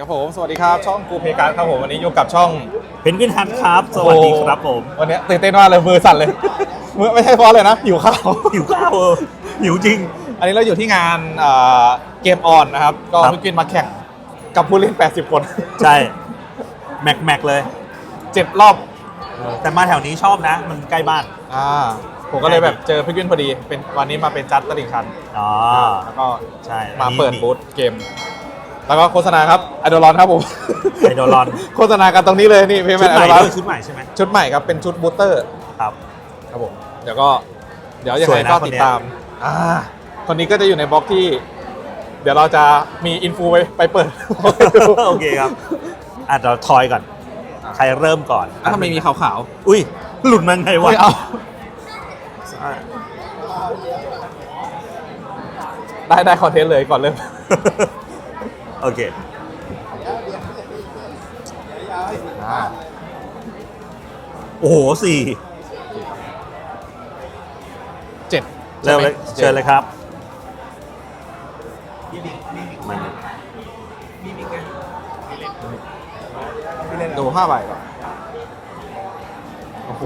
ครับผมสวัสดีครับช่องกูเพการครับผมวันนี้อยู่กับช่องเพนกวินฮันครับ สวัสดีครับผม วันนี้ตื่นเต้นมากเลยมือสั่นเลยมือไม่ใช่เพราะเลยนะหิวข้าว หิวข้าวเออหิวจริง อันนี้เราอยู่ที่งานเอ่อเกมออนนะครับ ก็ครับพี่กินมาแข่งกับผู้เล่น 80 คน ใช่ แม็กแม็กเลยเจ็ดรอบ แต่มาแถวนี้ชอบนะ มันใกล้บ้านอ่าผมก็เลยแบบเจอพี่กินพอดี เป็นวันนี้มาเป็นจัดตลิ่งชันอ๋อแล้วก็ใช่มาอันนี้เปิดนี่บูธเกม แล้วก็โฆษณาครับไอดอลอนครับผม ไอดอลอน โฆษณากันตรงนี้เลยนี่เพย์แมชุดนใหไอม่ดอลอนด้วยชุดใหม่ใช่ไหมชุดใหม่ครับเป็นชุดบูสเตอร์ครับ ครับผม เดี๋ยวก็ เดี๋ยวยังสไงวยนะก็คนติดเนี้ยตาม อ่าคนนี้ก็จะอยู่ในบล็อกที่ เดี๋ยวเราจะมีอินฟูไปไปเปิด โอเคครับอะเราทอยก่อน ใครเริ่มก่อนอะทำไมมีขาวอุ้ย หลุดมาไงๆวะไม่เอาได้ได้คอนเทนต์เลยก่อนเริ่ม โอเคอ่าโอ้โหสี่เจ็ดเริ่มเลยใช่ไหเชิญเลยครับมันดูห้าใบก่อนโอ้โห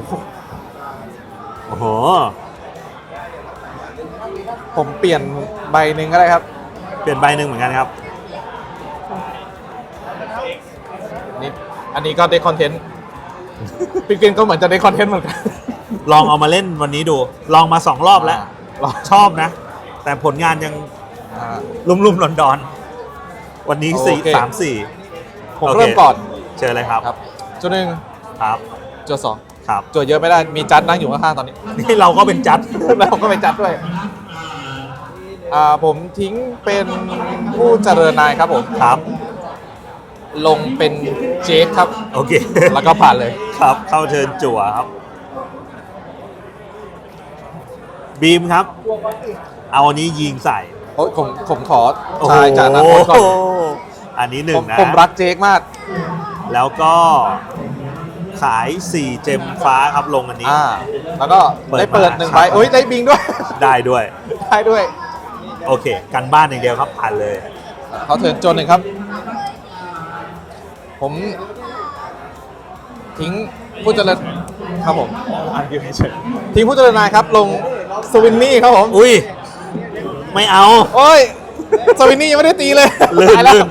โอ้โหผมเปลี่ยนใบหนึ่งก็ได้ครับ เปลี่ยนใบหนึ่งเหมือนกันครับ นี่ อันนี้ก็ได้คอนเทนต์พี่กินก็เหมือนจะได้คอนเทนต์เหมือนกัน ลองเอามาเล่นวันนี้ดู ลองมาสองรอบแล้วลองชอบนะ แต่ผลงานยังอ่า ลุ่มๆดอนๆ วันนี้สี่โอเค สามสี่ผมโอเคเริ่มก่อนเชิญเลยครับ ครับจุดหนึ่งครับจุดสองครับ จุดเยอะไม่ได้มีจัดนั่งอยู่ข้างๆตอนนี้ นี่เราก็เป็นจัด แล้วผมก็ไปจัดด้วยอ่าผมทิ้งเป็นผู้เจริญนายครับผม ครับ ลงเป็นเจคครับ โอเค แล้วก็ผ่านเลย ครับ เข้าเชิญจั่วครับ บีมครับ เอาอันนี้ยิงใส่โอ้ยผมผมขอโอ้โหชายจากนักบอลก่อนอันนี้หนึ่ผงมนะ ผมรักเจคมาก แล้วก็ขาย 4 เจมฟ้าครับลงอันนี้ อ่า แล้วก็เปิดได้เปิดมาหนึ่งครับใบโอ้ยได้บิงด้วย ได้ด้วย ได้ด้วย โอเค กันบ้านอย่างเดียวครับผ่านเลย เขาเทิร์นโจนหนึ่งครับ ผมทิ้งผู้เจริญครับผมอ่านอยู่เฉยๆทิ้งผู้เจริญนายครับ ลงสวินนี่ครับผมอุ้ย ไม่เอา โอ้ยสวินนี่ยังไม่ได้ตีเลยลื่นตายแล้วลื่น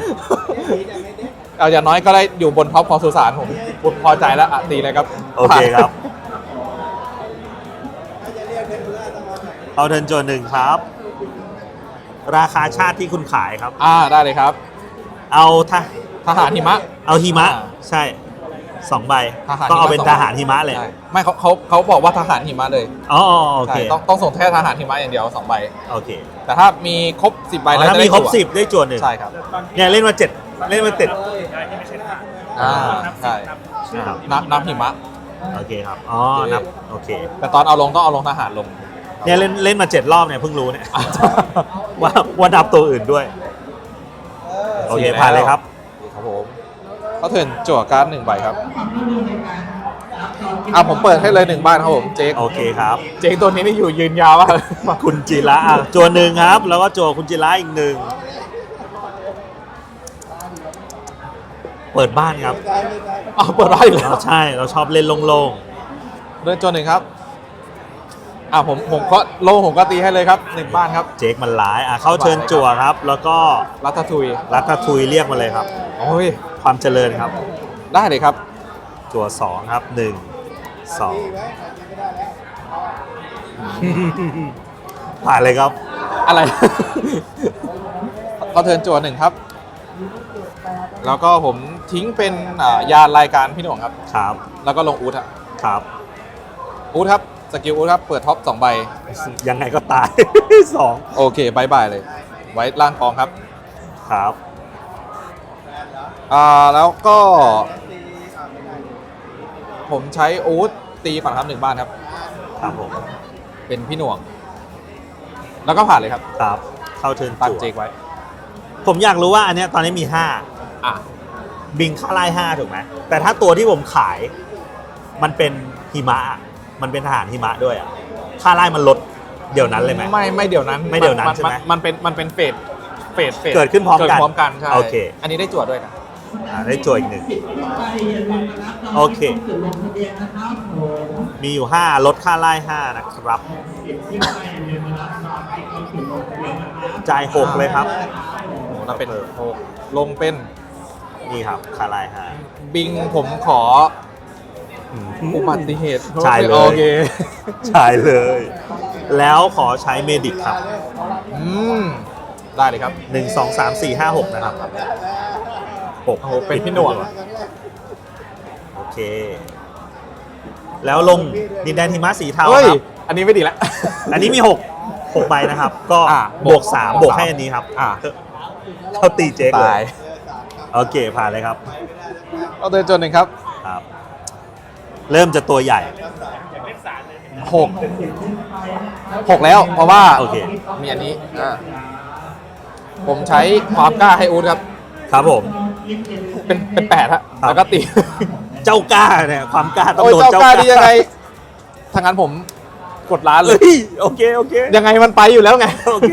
เอาอย่างน้อยก็ได้อยู่บนท็อปของสุสานผมผมพอใจแล้วอะตีเลยครับโอเคครับ เอาเทิร์นโจนหนึ่งครับ ราคาชาติที่คุณขายครับ อ่าได้เลยครับ เอาทะทหารหิมะ เอาหิมะ อ่า ใช่สองใบทหารก็เอาเป็นสงทหารหิมะเลยใช่ไม่เขาเขาเขาบอกว่าทหารหิมะเลยอ๋ออ๋อโอเคใช่ต้องต้องส่งแค่ทหารหิมะอย่างเดียวสองใบ โอเคแต่ถ้ามีครบสิบใบอ๋อแล้วถ้าจะมีได้ครบจั่วสิบได้จวนหนึ่งใช่ครับเนี่ยเล่นมาเจ็ดเล่นมาเจ็ดอ่าใช่ครับนับนับหิมะ โอเคครับอ๋อนับโอเค แต่ตอนเอาลงต้องเอาลงทหารลง เนี่ยเล่นเล่นมาเจ็ดรอบเนี่ยเพิ่งรู้เนี่ย ว่าว่าดับตัวอื่นด้วย โอเคสี่แล้ว ผ่านเลยครับครับผม เขาเทิร์นจั่วการ์ดหนึ่งใบครับอะผมเปิดให้เลยหนึ่งบ้านครับผมเจ๊กโอเคครับ เจ๊กตัวนี้นี่อยู่ยืนยาวมากเลยคุณจิระอะจวนหนึ่งครับ แล้วก็จวคุณจิระอีกหนึ่งเปิดบ้านครับอ้าวเปิดได้อีกแล้วเราใช่เราชอบเล่นโล่งเดินจั่วหนึ่งครับ อะผมผมก็โลงผมก็ตีให้เลยครับหนึ่งบ้านครับๆเจคมันร้ายอะเข้าเชิญจั่วครับ แล้วก็รัตทุยรัตทุยเรียกมาเลยครับ โอ้ย ความเจริญครับ ได้เลยครับ จั่วสองครับหนึ่งสองผ่านเลยครับ อะไรเขาเทิร์นจั่วหนึ่งครับ แล้วก็ผมทิ้งเป็นอ่ายานรายการพี่หน่วงครับ ครับ แล้วก็ลงอูทครับครับอูทครับ สกิลอูทครับเปิดท็อปสองใบ ยังไงก็ตาย สองโอเคบายบายเลย ไว้ล่างกองครับครับ อ่าแล้วก็ ผมใช้อูทตีก่อนครับหนึ่งบ้านครับ ครับผม เป็นพี่หน่วง แล้วก็ผ่านเลยครับครับ เข้าเชิญตั้งจั่วเจกไว้ ผมอยากรู้ว่าอันเนี้ยตอนนี้มีห้าอะบิงค่าไล่ห้าถูกไหมแต่ถ้าตัวที่ผมขาย มันเป็นหิมะ มันเป็นทหารหิมะด้วยอะค่าไล่มันลดเดี๋ยวนั้นเลยไหม ไม่ไม่เดี๋ยวนั้นไม่เดี๋ยวนั้นมัใช่ไหมมันเป็นมันเป็นเฟสเฟสเฟสเกิดขึ้นพร้อมกันพร้อมกันใช่โอเค อันนี้ได้จวดด้วยนะอ่าได้จวอีกหนึ่งโอเค มีอยู่5ลดค่าไล่5นะครับ จ่าย6เลยครับโอ้แล้วเป็นหกลงเป็นนี่ครับค่าไล่บิงผมขอ5 อุบัติเหตุใช่เลย โอเคใช่เลย แล้วขอใช้เมดิกครับ อืมได้เลยครับ1 2 3 4 5 6 นะครับ6โอ้โหเป็นพี่หน่วงโอเค แล้วลงดินแดนหิมะสีเทาเฮ้ย ครับ อันนี้ไม่ดีแล้วอันนี้มี 6 6ใบนะครับ ก็อะบวก 3 บบววกกสามให้อันนี้ครับอะ เขาตีเจ๊กเลตายยโอเคผ่านเลยครับ เอาเดินจนหนึ่งครับครับ เริ่มจะตัวใหญ่หกหกแล้วเพราะว่าโอเคมีอันนี้อ่าผมใช้ความกล้าให้อูดครับ ครับผม เป็นเป็นแปดฮะครับ แล้วก็ตีเจ้ากล้าเนี่ยความกล้าต้องโอ้ยโดนเจ้าเจ้ากกล้าล้าดียังไงทางนั้นผมกดร้านเลเอ้ย ยโอเคโอเคยังไงมันไปอยู่แล้วไง โอเค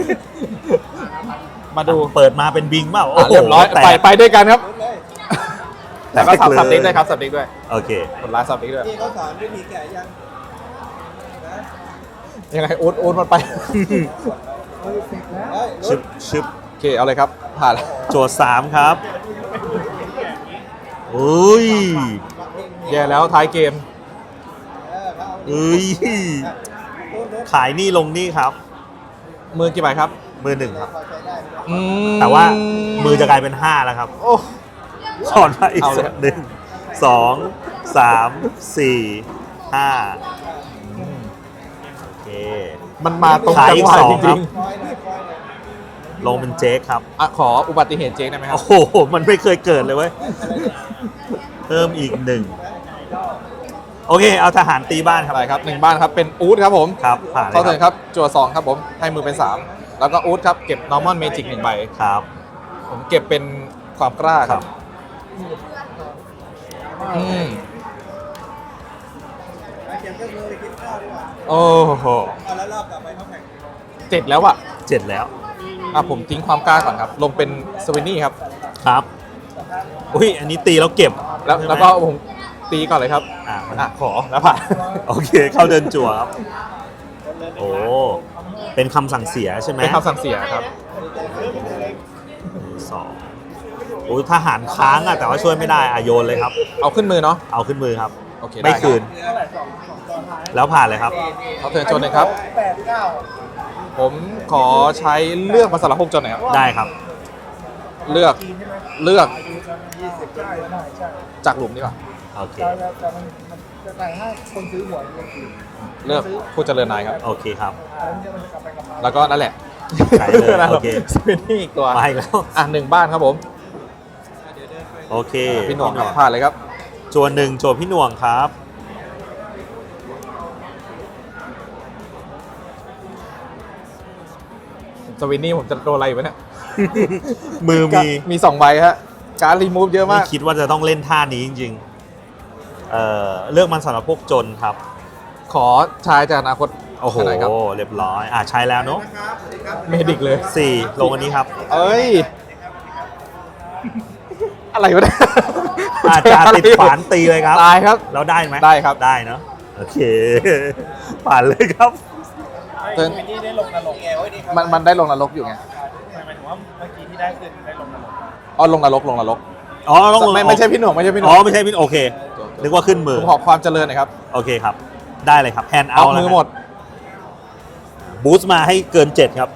มาดูเปิดมาเป็นบิงเปล่าโอ้อะโหเรียบร้อยแตไปกไปด้วยกันครับ แตแล้วก็สับเลยสับเด็กด้วยครับสับเด็กด้วยโอเคกดร้านสับเด็กด้วยนี่เขาสอนวิธีแกะยังนะยังไงอูดอูดมันไปเฮ้ยชึบชึบโอเคเอาเลยครับ ผ่านแล้วโจทย์สามครับอุ้ยแย่แล้วท้ายเกม เออเขาเอาอุ้ยโน้ตโน้ตขายนี่ลงนี่ครับ มือกี่ใบครับมือหนึ่งครับ พอใช้ได้ อืมแต่ว่ามือจะกลายเป็นห้าแล้วครับ โอ้ สอนมาอีกเอาเลยส่วนหนึ่งสองสามสี่ห้าโอเค มันมาตรงขายจังอีกหวะสองจครัริบงคอยหน่อยคอยหน่อยลงเป็นเจ๊กครับ ๆอะขออุบัติเหตุเจ๊งได้ไหมครัโอ้บ โห มันไม่เคยเกิดเลยเว้ย เพิ่มอีกหนึ่ง โอเค เอาทหารตีบ้านครับ อะไรครับหนึ่งบ้านครับเป็นอูดครับผมครับ ผ่านเลเข้ายเถินคครับรับจั่วสองครับผมให้มือเป็นสามแล้วก็อูดครับเก็บ normal magic หนึ่งใบ ครับ ผมเก็บเป็นความกล้าคครัรับ บ อืมมาเขียนเครื่องมือไปกินข้าวดีกว่าโอ้โหเอาแล้วรอบต่อไปเขาแข่งเจ็ดแล้วอะเจ็ดแล้ว อะผมทิ้งความกล้าก่อนครับ ลงเป็นสวินนี่ครับ ครับ อุ้ยอันนี้ตีแล้วเก็บแล้วใช่ไหมแล้วก็ผมตีก่อนเลยครับอ่ามันอะขอแล้วผ่าน โอเค เข้าเดินจั่วครับ โอ้ เป็นคำสั่งเสียใช่ไหมเป็นคำสั่งเสียครับ สอง โอ้ยทหารค้างอะแต่ว่าช่วยไม่ได้อะโยนเลยครับ เอาขึ้นมือเนาะเอาขึ้นมือครับ โอเคไม่ด้รับคืน แล้วผ่านเลยครับ เขาเทิร์นโจนหนึ่งครับ แปดเก้าผมขอใช้เลือกมาสลับพวกจนหน่อยครับได้ครับ เลือกเลือกยี่สิบใช่ใช่ใช่จากหลุมดีกว่าโอเค แต่แต่มันมันจะแต่ให้คนซื้อหวยมันคือเลือกผู้เจริญนายครับ โอเคครับอันนี้มันจะกลับไปกลับมาแล้วก็นั่นแหละใช่เลยโอเคสวินนี่อีกตัวมาอีกแล้ว อะหนึ่งบ้านครับผม โอเคพี่หน่วงครับผ่านเลยครับจวนหนึ่งโจพี่หน่วงครับ สวินนี่ผมจะโดนอะไรอยู่วะเนี่ยมือมีมีสองใบฮะการรีมูฟเยอะไม่มาก คิดว่าจะต้องเล่นท่านี้จริงๆเอ่อเลือกมันสำหรับพวกจนครับ ขอชายจากอนาคตโอ้โหขนาดครับเรียบร้อย อะใช้แล้วเนาะครับสวัสดีครับเมดิกเลยสี่ลงอันนี้ครับ เอ้ย อะไรวะเนี่ยอาจจะติดขวานตีเลยครับ ตายครับแล้วได้ไหมได้ครับ ได้เนาะโอเคผ่านเลยครับเทิร์นนี่ได้ลงนรกไงโอ้ยนี่ครับมันมันได้ลงนรกอยู่ไงหมายถึงว่าเมื่อกี้ที่ได้คือได้ลงนรกอ๋อลงนรกลงนรกอ๋อต้องลงไม่ไม่ใช่พี่หน่วงไม่ใช่พี่หน่อ๋วองไม่ใช่พี่โอเคนึกว่าขึ้นมือผมขอความเจริญหน่อยครับโอเคครับ ได้เลยครับแฮนด์เอาเอามือหมด บูสต์มาให้เกินเจ็ดครับ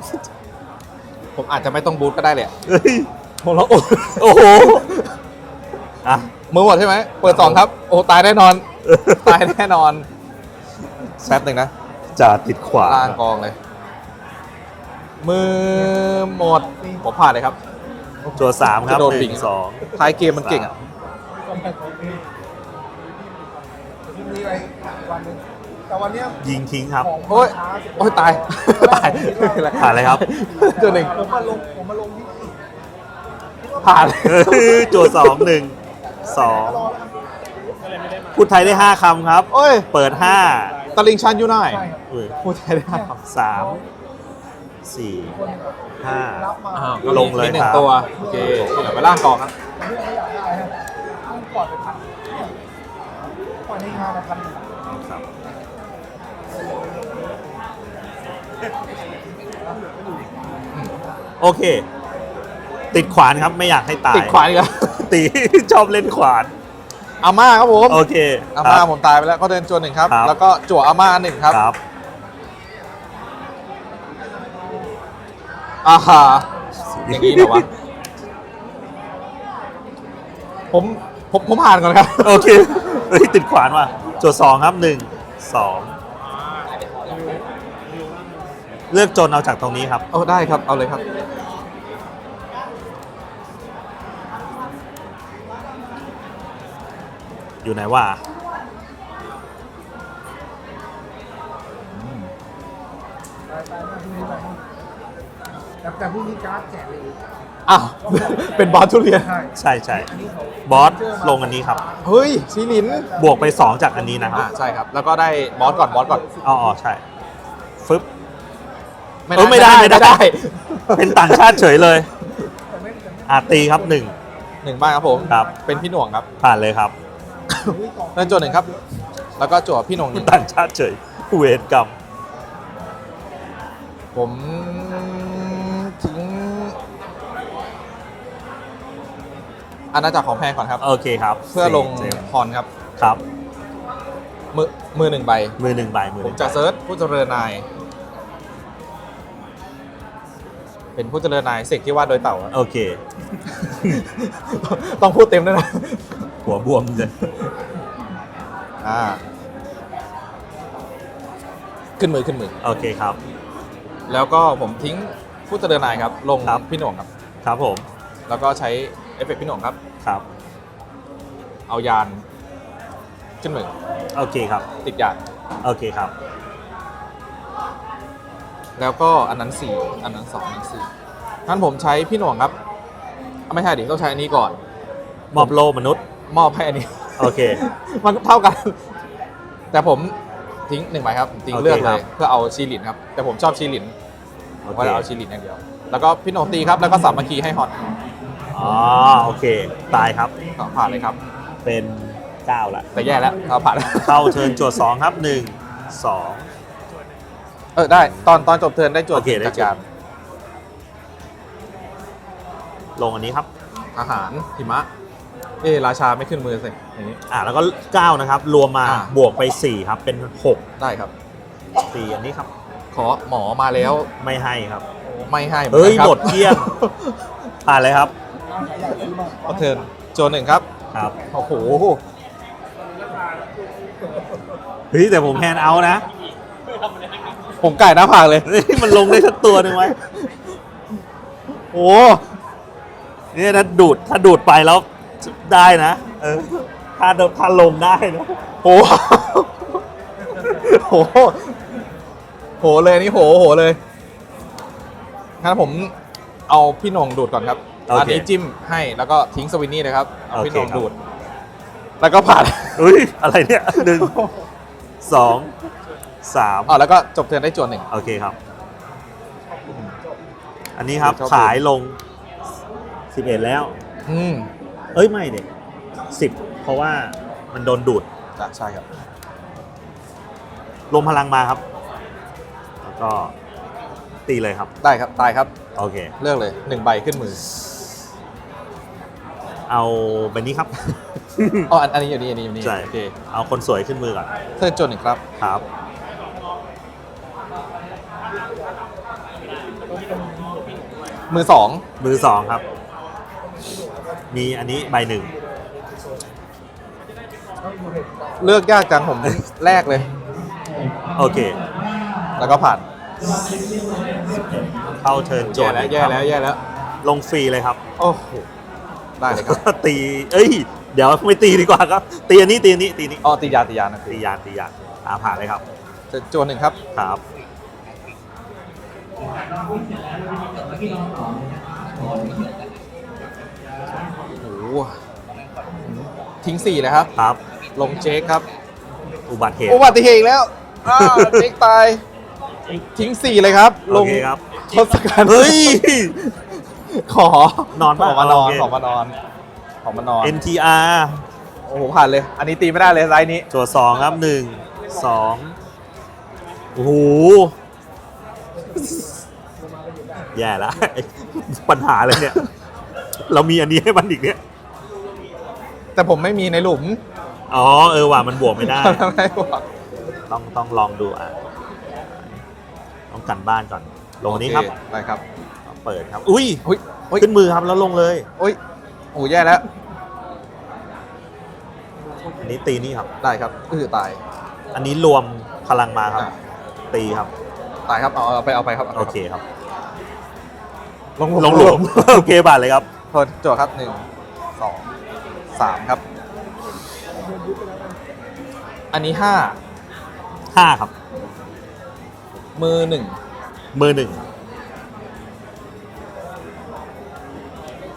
ผมอาจจะไม่ต้องบูทก็ได้เลยอะเฮ้ยผมแล้วโอ้โอ้โห อะ มือหมดใช่ไหม เปิดสองครับ โอ้ ตายแน่นอน ตายแน่นอนแป๊บหนึ่งนะจะติดขวาล่างกองเลย มือหมด ผมผ่านเลยครับ ตัวสามครับจะโดนหปิ่นึ่งงสองท้ายเกมมันเก่งอะ มีไปวันหนึงแต่วันเนี้ยยิงทิ้งครับ ของโอ้ยช้าสุดโอ้ยตาย ตายไม่เป็นไรผ่านเลยครับตัวหนึ่งผมมาลงผมมาลงที่ผ่านตัวสองหนึ่ง สองพูดไทยได้ห้าคำครับ โอ้ย เปิดห้าตะลิงชันอยู่หน่อยใช่ครับอุ้ยพูดไทยได้ครับสามสี่ห้ารับมาอ้าวลงเลยมีหนึ่ครังบ ตัว โอเคที่เหลือไปล่างกองครับอันนี้ไม่อยากได้ฮะต้องปล่อยไปพันเนี่ยปล่อยในงานละพันหนึ่งครับโอเค ติดขวานครับไม่อยากให้ตายติดขวานอีกแล้ว ตี ชอบเล่นขวาน อาม่าครับผมโอเคอาคม่ารับ ผมตายไปแล้วก็เดินจวนหนึ่งครับ ครับ แล้วก็จั่วอาม่าหนึ่งครับครับ อ่าฮะอย่างนี้เหรอวะผมผมผมผ่านก่อนครับ โอเคเฮ้ยติดขวานว่ะโจทย์สองครับหนึ่งสองเลือกจนเอาจากตรงนี้ครับ เอาได้ครับเอาเลยครับ อยู่ไหนว่าไปไปนะพรุ่งนี้ไปแต่แต่พรุ่งนี้การ์ดแจกเลยอ้าว เป็นบอสทุเรียน ใช่ใช่ใช่อันนี้เขาบอสลงอันนี้ครับ เฮ้ยซีลินบวกไป 2 จากอันนี้นะครับอ่าใช่ครับ แล้วก็ได้บอสก่อนบอสก่อนอ๋ออ๋อใช่ฟึบไม่เออไม่ได้ไม่ได้ไม่ได้ เป็นต่างชาติเฉยเลยแต่ไม่แต่ไม่อาตีครับหนึ่งหนึ่งบ้างครับผม ครับ เป็นพี่หน่วงครับผ่านเลยครับ ไม่กล่องเดินจวนหนึ่งครับ แล้วก็จั่วพี่หน่วงหนึ่งต่างชาติเฉยเวรกรรมผมทิ้งอาณาจักรของแพงก่อนครับ โอเคครับ เพื่อลงเจมส์พรครับ ครับ มือมือหนึ่งใบ มือหนึ่งใบ มือผหมนึ่งจะเซิร์ชผู้เจริญนาย เป็นผู้เจริญนายเสกที่วาดโดยเต่าครับโอเค ต้องพูดเต็มด้วยนะ หัวบวมเลยอ่าขึ้นมือขึ้นมือ โอเคครับ แล้วก็ผมทิ้งผู้เจริญนายครับ ลงครับ พี่หน่วงครับ ครับผม แล้วก็ใช้เอฟเฟกต์พี่หน่วงครับ ครับ เอายานขึ้นมือ โอเคครับ ติดยาน โอเคครับ แล้วก็อันนั้นสี่อันนั้นสองอันนั้นสี่งั้นผมใช้พี่หน่วงครับอะไม่ใช่ดิต้องใช้อันนี้ก่อน มอบโลมนุษย์ มอบให้อันนี้ โอเค มันก็เท่ากัน แต่ผมทิ้งหนึ่งใบครับผมทิ้งโอเคเลือกเลครัยบ เพื่อเอาชีลินครับ แต่ผมชอบชีลินโอว่าเคจะเอาชีลินอย่างเดียว แล้วก็พี่หนงตีครับ แล้วก็สามัคคีให้ฮอตอ๋อโอเค ตายครับก็ผ่านเลยครับ เป็นเก้าละ แต่แย่แล้วเอาผ่านแล้วเข้าเทิร์นโจทย์สองครับหนึ่งสอง เออได้ตอนตอนจบเทิร์นได้จวดโอเคได้จักรยานลงอันนี้ครับ อาหารหิมะ เอราชาไม่ขึ้นมือสิอย่างนี้ อ่าแล้วก็ 9 นะครับ รวมมาอ่าบวกไป 4 ครับ เป็นได้ครับ6 4อันนี้ครับ ขอหมอมาแล้วไม่ให้ครับ ไม่ให้เฮ้ยอนกันครับหมดเกลี้ยงผ่านเลยครับร้านขายอยากซื้อมาก็เทิร์นโจนหนึ่งครับ ครับ โอ้โห เฮ้ย แต่ผมแฮนด์เอาท์นะ ผมไก่หน้าผากเลยเฮ้ยมันลงได้สักตัวหนึ่งไหมโอ้เนี่ยถ้าดูดถ้าดูดไปแล้ว ได้นะ เออถ้าถ้าลงได้นะโห โห โหเลยอันนี่โหโหเลยงั้นผมเอาพี่หนงดูดก่อนครับโอเคอันนี้จิ้มให้แล้วก็ทิ้งสวินนี่เลยครับเอาพี่หนงโอเคครับ ดูด แล้วก็ผ่านเฮ้ยอะไรเนี่ยหนึ่งสองสามอ๋อแล้วก็จบเทิร์นได้จวนหนึ่ง โอเคครับ อันนี้ครับชอบขายลง11แล้ว อืม เอ้ยไม่เด็กสิบเพราะว่ามันโดนดูดอะใช่ครับลมพลังมาครับ แล้วก็ตีเลยครับ ได้ครับตายครับโอเค เลือกเลยหนึ่งใบขึ้นมือเอาใบนี้ครับ อ๋ออันอันนี้อยู่นี่อันนี้อยู่นี่ใช่ โอเคเอาคนสวยขึ้นมือก่อนเทิร์นจวนหนึ่งครับ ครับมือสองมือสองครับ มีอันนี้ใบหนึ่งเลือกยากจังผมแรกเลย โอเค แล้วก็ผ่านเข้าเทิร์นโจแย่ทย์แล้วหนึ่งแย่ครับแล้วแย่แล้ว ลงฟรีเลยครับโอ้โห ได้เลยครับ ตี เอ้ย เดี๋ยวไม่ตีดีกว่าครับ ตีอันนี้ตีอันนี้ตีนี้อ๋อตียาตียานะตียานตียานอาผ่านเลยครับ จะจวนหนึ่งครับ ครับโอ้โห ทิ้งสี่เลยครับ ครับ ลงเจ๊กครับ อุบัติเหตุ อุบัติเหตุอีกแล้วอ้าวเจ๊กตาย ทิ้งสี่เลยครับ ลโองเคครับ ทศกัณฐ์เฮ้ย ขอนอนขป่ะอมานอนโอเค ขอมานอนขอมานอน NTR โอ้โหผ่านเลย อันนี้ตีไม่ได้เลยไซส์นี้ตัวสองครับหนึ่งสองโอ้โหแย่ละ ปัญหาเลยเนี่ย เรามีอันนี้ให้มันอีกเนี่ย แต่ผมไม่มีในหลุมอ๋อเออว่ะมันบวกไม่ได้ไม่บอก ต้องต้องลองดูอะต้องกันบ้านก่อน ลงอันนี้ครับ โอเได้ครับเปิดครับ อุ้ยอุ้ยอุ้ยขึ้นมือครับแล้วลงเลยอุ้ยโอ้แย่แล้วอันนี้ตีนี่ครับ ได้ครับอือตายอันนี้รวมพลังมาครับ อะตีครับ ตายครับเอาเอาไปเอาไปครับาไปโอรับเคครับ ลงลงหลุม โอเคบาทเลยครับโทษโจทย์ครับหนึ่งสอง สามครับ อันนี้ห้าห้าครับ มือหนึ่งมือหนึ่ง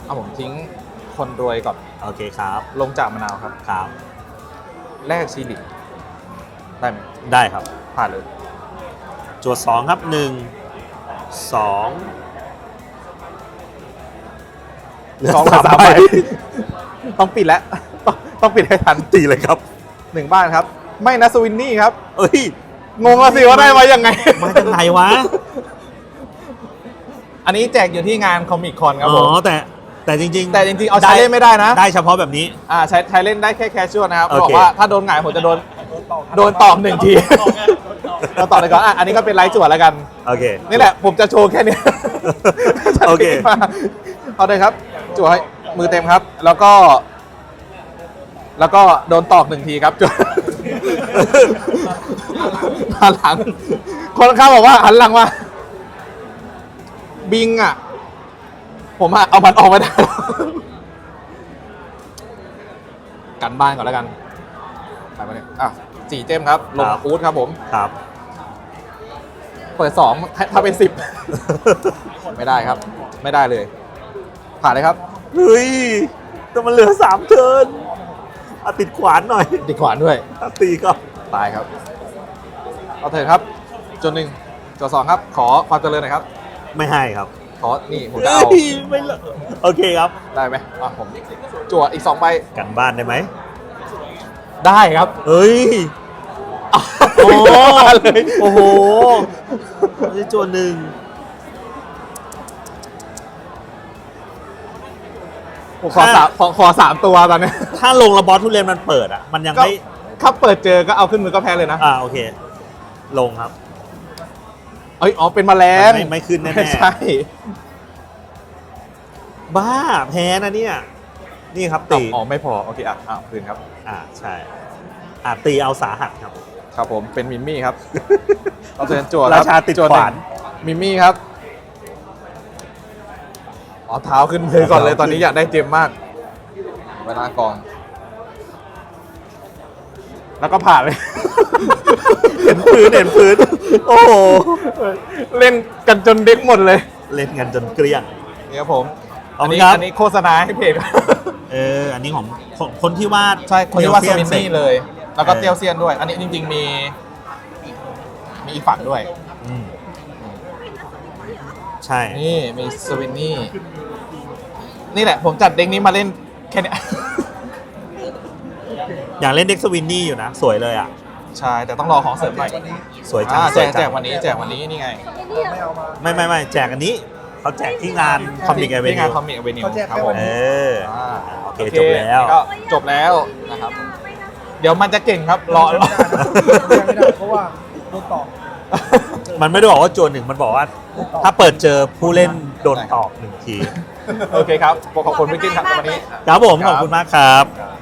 เอาผมทิ้งคนรวยก่อน โอเคครับลงจากมะนาวครับ ครับแลกชีลิกได้ไหมได้ครับ ผ่านเลยจวดสองครับหนึ่งสองสองกับสามใบ ต้องปิดแล้วต้องต้องปิดให้ทันตีเลยครับ หนึ่งบ้านครับ ไม่นะสวินนี่ครับ เอ้ยงงละสิว่าได้มายังไง มาจากไหนวะ อันนี้แจกอยู่ที่งานคอมิคคอนครับอ๋ผอมแต่แต่จริงๆแต่จริงๆ เอาใช้เล่นไม่ได้นะได้เฉพาะแบบนี้ อ่าใช้ใช้เล่นได้แค่แคชชวลนะครับโอเค บอกว่าถ้าโดนหงายผมจะโดนโดนตอกหนึ่งทีเราตอกเลยก่อนอะอันนี้ก็เป็นไลท์จั่วแล้วกัน โอเค นี่แหละผมจะโชว์แค่เนี้ยโอเคเอาเลยครับจั่วให้ มือเต็มครับ แล้วก็ แล้วก็โดนตอกหนึ่งทีครับจั่วหันหลัง คนข้างบอกว่าหันหลังมาบิงอะ ผมอะเอามันออกไม่ได้ กันบ้านก่อนแล้วกันไปมาเลยอะสี่เจมครับ ลงครับ อูดครับผม ครับ เปิดสองถ้าถ้าเป็นสิบ ไม่ได้ครับ ไม่ได้เลย ผ่านเลยครับ เฮ้ย แต่มันเหลือสามเทิร์นเอาติดขวานหน่อยติดขวานด้วยถ้าตีก็ตายครับ เอาเถิดครับ จนหนึ่งจนสองครับ ขอความเจริญหน่อยครับ ไม่ให้ครับขอ นี่ผมจะเอา เฮ้ยไม่เลอะโอเคครับ ได้ไหมอะผมจั่วอีกสองใบ กันบ้านได้ไหม ได้ครับ เฮ้ย โอ้โอ้เลยโอ้โหนี่จวนหนึ่ง ผมขอสามขอขอสามตัวตอนเนี้ยถ้าลงระบอสทุเรียนมันเปิดอะ มันยังก็ไม่ถ้าเปิดเจอก็เอาขึ้นมือก็แพ้เลยนะอ่าโอเค ลงครับ เอ้ยอ๋อเป็นแมลงไม่ไม่ขึ้นแน่ๆ ไม่ใช่ บ้าแพ้นะเนี่ย นี่ครับตี อ๋อไม่พอ โอเคอะอะคืนครับ อ่าใช่อ่าตีเอาสาหัสครับ ครับผมเป็นมิมมี่ครับ เราเชิญจั่วครารับชาติดจั่ขวานหงมิมมี่ครับ อ๋อเท้าขึ้นมือก่อนเลยตอนนี้อยากได้เจมมาก เวลากองแล้วก็ผ่านเลย เห็นพื้นเห็นพื้น โอ้โห เล่นกันจนเด็กหมดเลย เล่นกันจนเกลี้ยง นี่ครับผมขอบอันคุณนี้ครับ อันนี้โฆษณาให้เพจ เออ อันนี้ของคนคนที่วาดใช่ คนที่ว่าสเทียวินเสร็จนี่เลย แล้วก็เออเตียวเซียนด้วย อันนี้จริง ๆ มี มีอีกฝั่งด้วยอืม ใช่ นี่มีสวินนี่ นี่แหละ ผมจัดเด็กนี้มาเล่นแค่เนี้ย อยากเล่นเด็กสวินนี่อยู่นะ สวยเลยอะ ใช่ แต่ต้องรอของเสริมหน่อยสวยจังอ่าสแจวยกจัแจงกวันนี้แจกวันนี้นี่ไงไม่เอามาไม่ไม่ไม่แจกอันนี้ เขาแจกที่งานคอมิกไอเวที่นิงานวคอมิกอเวนิวเขาแจกครับแค่ผวัมนเอนี้ออ่าโอเคจบแล้ว ก็จบแล้วนะครับ เดี๋ยวมันจะเก่งครับรอรอไม่ได้เพราะว่าโดนตอก มันไม่ได้บอกว่าจวนหนึ่งมันบอกว่า ถ้าเปิดเจอผู้เล่นโดนตอกหนึ่งที โอเคครับขอบคุณพี่กิ้นครับวันนี้ ครับผมขอบคุณมากครับครับ